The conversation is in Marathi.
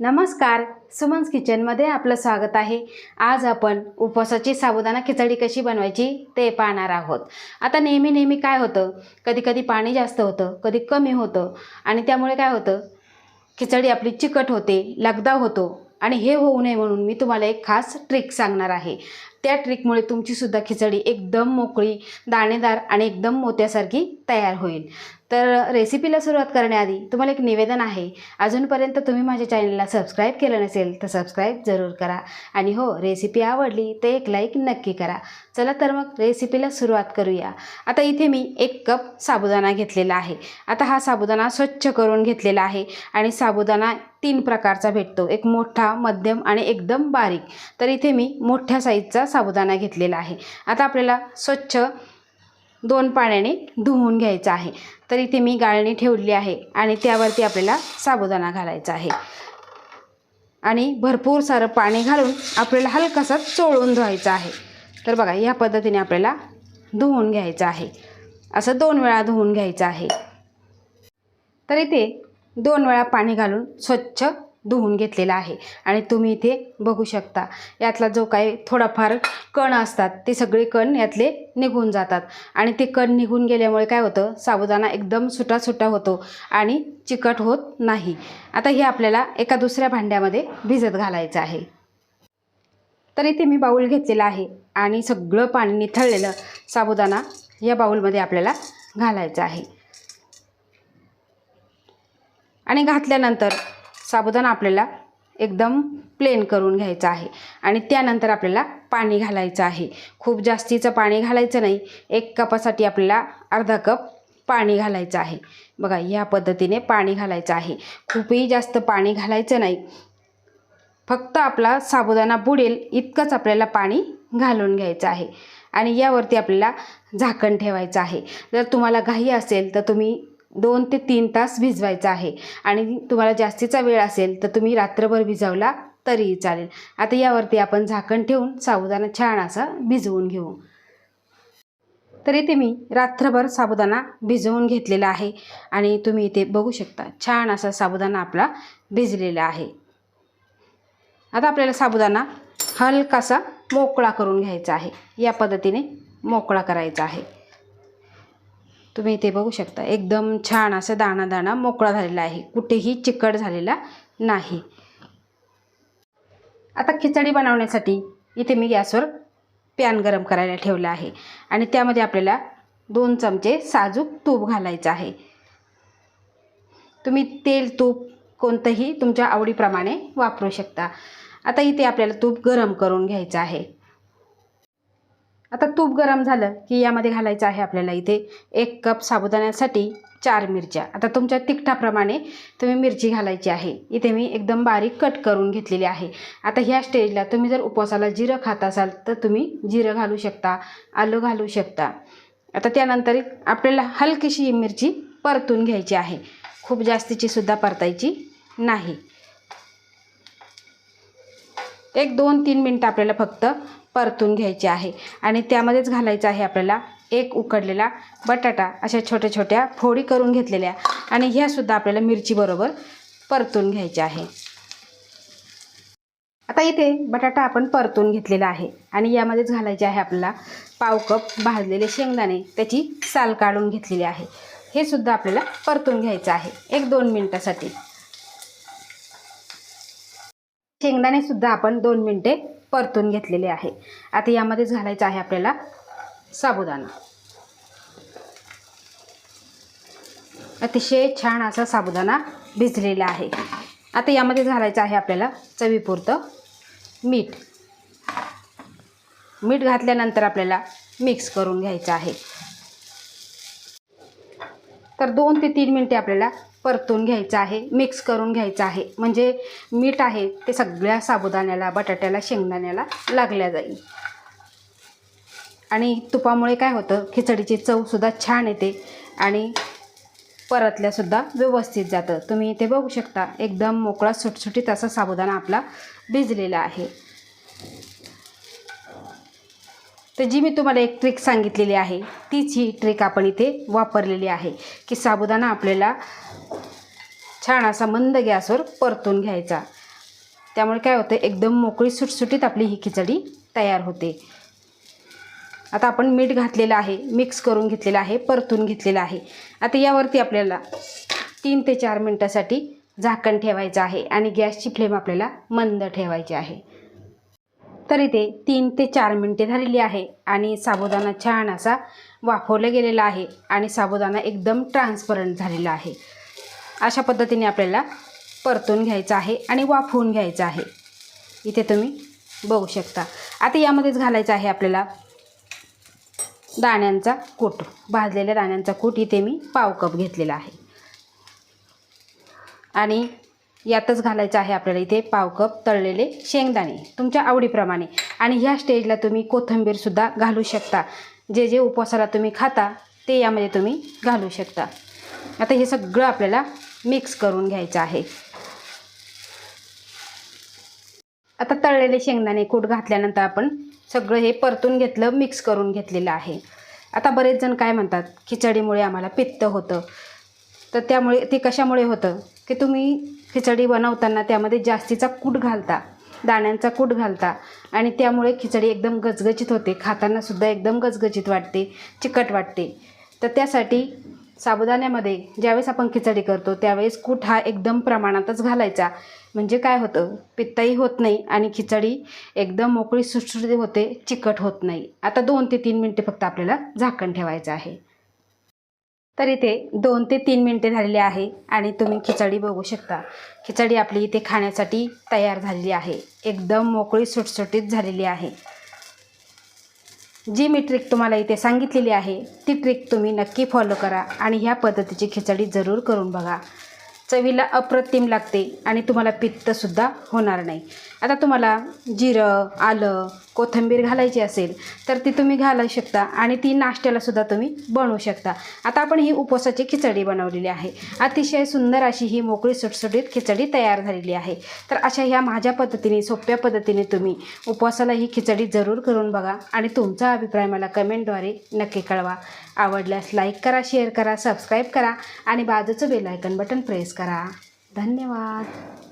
नमस्कार सुमन्स किचनमध्ये आपलं स्वागत आहे. आज आपण उपवासाची साबुदाणा खिचडी कशी बनवायची ते पाहणार आहोत. आता नेहमी नेहमी काय होतं? कधी कधी पाणी जास्त होतं कधी कमी होतं आणि त्यामुळे काय होतं? खिचडी आपली चिकट होते लगदा होतो आणि हे होऊ नये म्हणून मी तुम्हाला एक खास ट्रिक सांगणार आहे. त्या ट्रिकमुळे तुमचीसुद्धा खिचडी एकदम मोकळी दाणेदार आणि एकदम मोत्यासारखी तयार होईल. तर रेसिपीला सुरुवात करण्याआधी तुम्हाला एक निवेदन आहे. अजूनपर्यंत तुम्ही माझ्या चॅनलला सबस्क्राईब केलं नसेल तर सबस्क्राईब जरूर करा. आणि हो रेसिपी आवडली तर एक लाईक नक्की करा. चला तर मग रेसिपीला सुरुवात करूया. आता इथे मी एक कप साबुदाणा घेतलेला आहे. आता हा साबुदाणा स्वच्छ करून घेतलेला आहे आणि साबुदाणा तीन प्रकारचा भेटतो. एक मोठा मध्यम आणि एकदम बारीक. तर इथे मी मोठ्या साईजचा साबुदाणा घेतलेला आहे. आता आपल्याला स्वच्छ दोन पाण्याने धुवून घ्यायचं आहे. तर इथे मी गाळणी ठेवली आहे आणि त्यावरती आपल्याला साबुदाणा घालायचा आहे. आणि भरपूर सारं पाणी घालून आपल्याला हलकासा चोळून धुवायचं आहे. तर बघा या पद्धतीने आपल्याला धुवून घ्यायचं आहे. असं दोन वेळा धुवून घ्यायचं आहे. तर इथे दोन वेळा पाणी घालून स्वच्छ धुवून घेतलेला आहे. आणि तुम्ही इथे बघू शकता यातला जो काही थोडाफार कण असतात ते सगळे कण यातले निघून जातात. आणि ते कण निघून गेल्यामुळे काय होतं साबुदाणा एकदम सुटा सुटा होतो आणि चिकट होत नाही. आता हे आपल्याला एका दुसऱ्या भांड्यामध्ये भिजत घालायचं आहे. तर इथे मी बाऊल घेतलेला आहे आणि सगळं पाणी निथळलेलं साबुदाणा या बाऊलमध्ये आपल्याला घालायचं आहे. आणि घातल्यानंतर साबुदाणा आपल्याला एकदम प्लेन करून घ्यायचं आहे. आणि त्यानंतर आपल्याला पाणी घालायचं आहे. खूप जास्तीचं पाणी घालायचं नाही. एक कपासाठी आपल्याला अर्धा कप पाणी घालायचं आहे. बघा या पद्धतीने पाणी घालायचं आहे. खूपही जास्त पाणी घालायचं नाही. फक्त आपला साबुदाणा बुडेल इतकंच आपल्याला पाणी घालून घ्यायचं आहे. आणि यावरती आपल्याला झाकण ठेवायचं आहे. जर तुम्हाला घाई असेल तर तुम्ही दोन ते तीन तास भिजवायचा आहे. आणि तुम्हाला जास्तीचा वेळ असेल तर तुम्ही रात्रभर भिजवला तरीही चालेल. आता यावरती आपण झाकण ठेवून साबुदाणा छान असा भिजवून घेऊ. तर इथे मी रात्रभर साबुदाणा भिजवून घेतलेला आहे. आणि तुम्ही इथे बघू शकता छान असा साबुदाणा आपला भिजलेला आहे. आता आपल्याला साबुदाणा हलकासा मोकळा करून घ्यायचा आहे. या पद्धतीने मोकळा करायचा आहे. तुम्ही इथे बघू शकता. एकदम छान असं दाणा दाणा मोकळा झालेला आहे. कुठेही चिकट झालेला नाही. आता खिचडी बनवण्यासाठी इथे मी गॅसवर पॅन गरम करायला ठेवलं आहे. आणि त्यामध्ये आपल्याला दोन चमचे साजूक तूप घालायचं आहे. तुम्ही तेल तूप कोणतंही तुमच्या आवडीप्रमाणे वापरू शकता. आता इथे आपल्याला तूप गरम करून घ्यायचं आहे. आता तूप गरम झालं की यामध्ये घालायचं आहे आपल्याला इथे एक कप साबुदाण्यासाठी चार मिरच्या. आता तुमच्या तिखटाप्रमाणे तुम्ही मिरची घालायची आहे. इथे मी एकदम बारीक कट करून घेतलेली आहे. आता ह्या स्टेजला तुम्ही जर उपवासाला जिरं खात असाल तर तुम्ही जिरं घालू शकता आलं घालू शकता. आता त्यानंतर आपल्याला हलकीशी ही मिरची परतून घ्यायची आहे. खूप जास्तीची सुद्धा परतायची नाही. एक दोन तीन मिनटं आपल्याला फक्त परतून घ्यायचे आहे. आणि त्यामध्येच घालायचं आहे आपल्याला एक उकडलेला बटाटा अशा छोट्या छोट्या फोडी करून घेतलेल्या. आणि ह्यासुद्धा आपल्याला मिरचीबरोबर परतून घ्यायच्या आहे. आता इथे बटाटा आपण परतून घेतलेला आहे. आणि यामध्येच घालायचे आहे आपल्याला पाव कप भाजलेले शेंगदाणे. त्याची साल काढून घेतलेली आहे. हे सुद्धा आपल्याला परतून घ्यायचं आहे. एक दोन मिनटासाठी. शेंगदाणे सुद्धा आपण दोन मिनटे परतून घेतलेले आहे. आता यामध्येच घालायचं आहे आपल्याला साबुदाणा. अतिशय छान असा साबुदाणा भिजलेला आहे. आता यामध्येच घालायचं आहे आपल्याला चवीपुरतं मीठ. मीठ घातल्यानंतर आपल्याला मिक्स करून घ्यायचं आहे. तर दोन ते तीन मिनटे आपल्याला परतून घ्यायचं आहे मिक्स करून घ्यायचं आहे. म्हणजे मीठ आहे ते सगळ्या साबुदाण्याला बटाट्याला शेंगदाण्याला लागल्या जाईल. आणि तुपामुळे काय होतं खिचडीची चवसुद्धा छान येते आणि परतल्यासुद्धा व्यवस्थित जातं. तुम्ही इथे बघू शकता एकदम मोकळा सुटसुटीत असा साबुदाणा आपला भिजलेला आहे. तर जी मी तुम्हाला एक ट्रिक सांगितलेली आहे तीच ही ट्रिक आपण इथे वापरलेली आहे की साबुदाणा आपल्याला छान असा मंद गॅसवर परतून घ्यायचा. त्यामुळे काय होतं एकदम मोकळी सुटसुटीत आपली ही खिचडी तयार होते. आता आपण मीठ घातलेलं आहे मिक्स करून घेतलेलं आहे परतून घेतलेलं आहे. आता यावरती आपल्याला तीन ते चार मिनटासाठी झाकण ठेवायचं आहे आणि गॅसची फ्लेम आपल्याला मंद ठेवायची आहे. तर इथे तीन ते चार मिनटे झालेली आहे आणि साबुदाणा छान असा वाफवला गेलेला आहे आणि साबुदाणा एकदम ट्रान्सपरंट झालेला आहे. अशा पद्धतीने आपल्याला परतून घ्यायचं आहे आणि वाफवून घ्यायचं आहे. इथे तुम्ही बघू शकता. आता यामध्येच घालायचं आहे आपल्याला दाण्यांचा कूट. भाजलेल्या दाण्यांचा कूट इथे मी पाव कप घेतलेला आहे. आणि यातच घालायचं आहे आपल्याला इथे पाव कप तळलेले शेंगदाणे तुमच्या आवडीप्रमाणे. आणि ह्या स्टेजला तुम्ही कोथिंबीरसुद्धा घालू शकता. जे जे उपवासाला तुम्ही खाता ते यामध्ये तुम्ही घालू शकता. आता हे सगळं आपल्याला मिक्स करून घ्यायचं आहे. आता तळलेले शेंगदाणे कूट घातल्यानंतर आपण सगळं हे परतून घेतलं मिक्स करून घेतलेलं आहे. आता बरेच जण काय म्हणतात खिचडीमुळे आम्हाला पित्त होतं. तर त्यामुळे ते कशामुळे होतं? की तुम्ही खिचडी बनवताना त्यामध्ये जास्तीचा कूट घालता दाण्यांचा कूट घालता आणि त्यामुळे खिचडी एकदम गजगजीत होते. खातानासुद्धा एकदम गजगजीत वाटते चिकट वाटते. तर त्यासाठी साबुदाण्यामध्ये ज्यावेळेस आपण खिचडी करतो त्यावेळेस कूट हा एकदम प्रमाणातच घालायचा. म्हणजे काय होतं? पित्तही होत नाही आणि खिचडी एकदम मोकळी सुटसुटी होते चिकट होत नाही. आता दोन ते तीन मिनटे फक्त आपल्याला झाकण ठेवायचं आहे. तर इथे दोन ते तीन मिनटे झालेली आहे आणि तुम्ही खिचडी बघू शकता. खिचडी आपली इथे खाण्यासाठी तयार झालेली आहे. एकदम मोकळी सुटसुटीत झालेली आहे. जी मी ट्रिक तुम्हाला इथे सांगितलेली आहे ती ट्रिक तुम्ही नक्की फॉलो करा आणि ह्या पद्धतीची खिचडी जरूर करून बघा. चवीला अप्रतिम लागते आणि तुम्हाला पित्तसुद्धा होणार नाही. आता तुम्हाला जिरं आलं कोथिंबीर घालायची असेल तर ती तुम्ही घालू शकता आणि ती नाश्त्यालासुद्धा तुम्ही बनवू शकता. आता आपण ही उपवासाची खिचडी बनवलेली आहे. अतिशय सुंदर अशी ही मोकळी सुटसुटीत खिचडी तयार झालेली आहे. तर अशा ह्या माझ्या पद्धतीने सोप्या पद्धतीने तुम्ही उपवासाला ही खिचडी जरूर करून बघा आणि तुमचा अभिप्राय मला कमेंटद्वारे नक्की कळवा. आवडल्यास लाईक करा शेअर करा सबस्क्राईब करा आणि बाजूचं बेलायकन बटन प्रेस करा. धन्यवाद.